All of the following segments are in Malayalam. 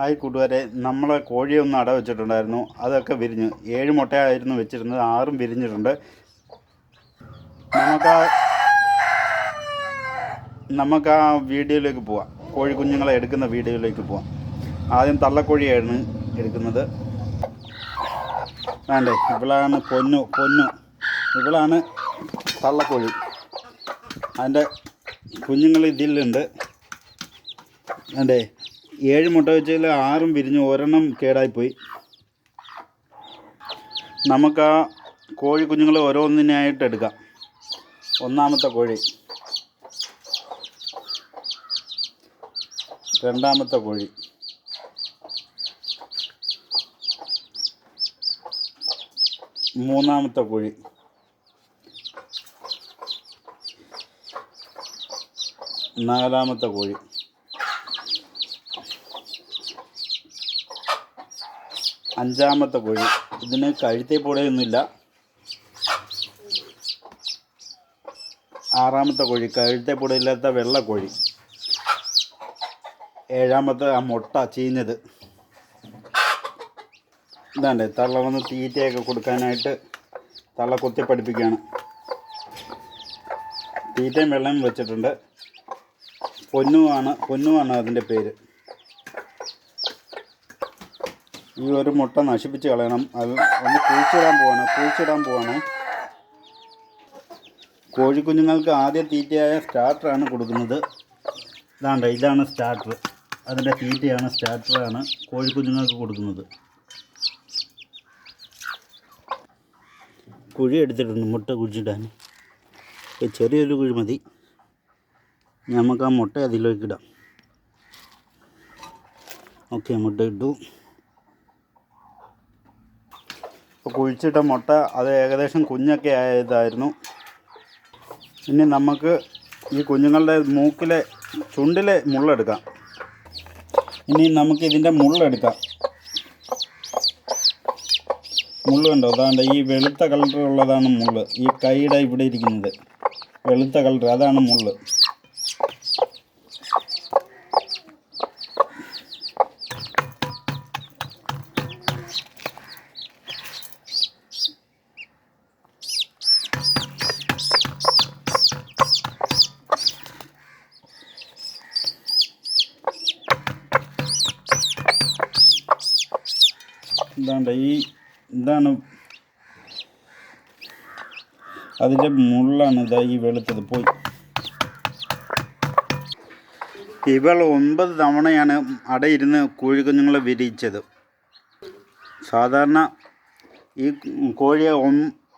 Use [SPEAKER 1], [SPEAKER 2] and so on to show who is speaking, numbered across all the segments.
[SPEAKER 1] ഹായ് കൂട്ടുകാരെ നമ്മളെ കോഴിയെ ഒന്ന് അട വെച്ചിട്ടുണ്ടായിരുന്നു. അതൊക്കെ വിരിഞ്ഞു. ഏഴ് മുട്ടയായിരുന്നു വെച്ചിരുന്നത്. ആറും വിരിഞ്ഞിട്ടുണ്ട്. നമുക്ക് നമുക്ക് ആ വീഡിയോയിലേക്ക് പോവാം. കോഴി കുഞ്ഞുങ്ങളെ എടുക്കുന്ന വീഡിയോയിലേക്ക് പോവാം. ആദ്യം തള്ളക്കോഴിയായിരുന്നു എടുക്കുന്നത്. വേണ്ടേ ഇവളാണ് പൊന്നു പൊന്നു. ഇവളാണ് തള്ളക്കോഴി. അതിന്റെ കുഞ്ഞുങ്ങൾ ഇതിലുണ്ട്. വേണ്ടേ ഏഴ് മുട്ട വെച്ചതിൽ ആറും വിരിഞ്ഞു ഒരെണ്ണം കേടായിപ്പോയി. നമുക്ക് ആ കോഴി കുഞ്ഞുങ്ങളെ ഓരോന്നിനായിട്ട് എടുക്കാം. ഒന്നാമത്തെ കോഴി. രണ്ടാമത്തെ കോഴി. മൂന്നാമത്തെ കോഴി. നാലാമത്തെ കോഴി. അഞ്ചാമത്തെ കോഴി. ഇതിന് കഴുത്തേ പൊടയൊന്നുമില്ല. ആറാമത്തെ കോഴി. കഴുത്തെ പൊടയില്ലാത്ത വെള്ള കോഴി. ഏഴാമത്തെ ആ മുട്ട ചീഞ്ഞത്. ഇതാണ്ട് തള്ള വന്ന് തീറ്റയൊക്കെ കൊടുക്കാനായിട്ട് തള്ള കൊത്തി പഠിപ്പിക്കുകയാണ്. തീറ്റയും വെള്ളം വെച്ചിട്ടുണ്ട്. പൊന്നുവാണ് പൊന്നുവാണ് അതിന്റെ പേര്. ഈ ഒരു മുട്ട നശിപ്പിച്ച് കളയണം. അത് ഒന്ന് കുഴിച്ചിടാൻ പോവാണ് കുഴിച്ചിടാൻ പോവാണ്. കോഴിക്കുഞ്ഞുങ്ങൾക്ക് ആദ്യം തീറ്റയായ സ്റ്റാർട്ടറാണ് കൊടുക്കുന്നത്. ഇതാണ്ട് ഇതാണ് സ്റ്റാർട്ടർ. അതിന്റെ തീറ്റയാണ് സ്റ്റാർട്ടറാണ് കോഴിക്കുഞ്ഞുങ്ങൾക്ക് കൊടുക്കുന്നത്. കുഴി എടുത്തിട്ടുണ്ട് മുട്ട കുഴിച്ചിടാൻ. ചെറിയൊരു കുഴി മതി. നമുക്ക് ആ മുട്ട അതിലേക്ക് ഇടാം. ഓക്കെ മുട്ട ഇട്ടു ഇപ്പോൾ കുഴിച്ചിട്ട മുട്ട അത് ഏകദേശം കുഞ്ഞൊക്കെ ആയതായിരുന്നു ഇനി നമുക്ക് ഈ കുഞ്ഞുങ്ങളുടെ മൂക്കിലെ ചുണ്ടിലെ മുള്ളെടുക്കാം. ഇനി നമുക്ക് ഇതിന്റെ മുള്ളെടുക്കാം. മുള്ള് കണ്ടോ? അതാണ്ട് ഈ വെളുത്ത കളറുള്ളതാണ് മുള്ള്. ഈ കൈയുടെ ഇവിടെ ഇരിക്കുന്നത്. വെളുത്ത കളർ അതാണ് മുള്ള്. ഇതാണ്ട് ഈ ഇതാണ് അതിന്റെ മുള്ളാണ് ഇതാ ഈ വെളുത്തത്. പോയി. ഇവൾ ഒൻപത് തവണയാണ് അടയിരുന്ന് കോഴിക്കുഞ്ഞുങ്ങളെ വിരിയിച്ചത്. സാധാരണ ഈ കോഴിയെ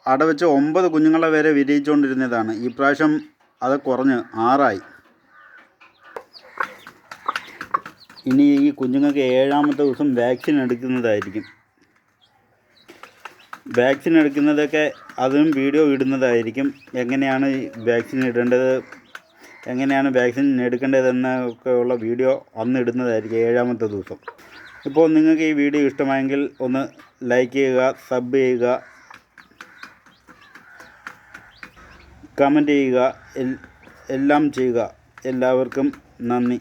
[SPEAKER 1] അട വെച്ച് ഒമ്പത് കുഞ്ഞുങ്ങളെ വരെ വിരിയിച്ചുകൊണ്ടിരുന്നതാണ്. ഈ പ്രാവശ്യം അത് കുറഞ്ഞ് ആറായി. ഇനി ഈ കുഞ്ഞുങ്ങൾക്ക് ഏഴാമത്തെ ദിവസം വാക്സിൻ എടുക്കുന്നതായിരിക്കും. വാക്സിൻ എടുക്കുന്നതൊക്കെ അതും വീഡിയോ ഇടുന്നതായിരിക്കും. എങ്ങനെയാണ് വാക്സിൻ ഇടേണ്ടത്? എങ്ങനെയാണ് വാക്സിൻ എടുക്കേണ്ടതെന്നൊക്കെ ഉള്ള വീഡിയോ അന്ന് ഇടുന്നതായിരിക്കും ഏഴാമത്തെ ദിവസം. ഇപ്പോൾ നിങ്ങൾക്ക് ഈ വീഡിയോ ഇഷ്ടമായെങ്കിൽ ഒന്ന് ലൈക്ക് ചെയ്യുക സബ് ചെയ്യുക കമന്റ് ചെയ്യുക എല്ലാം ചെയ്യുക. എല്ലാവർക്കും നന്ദി.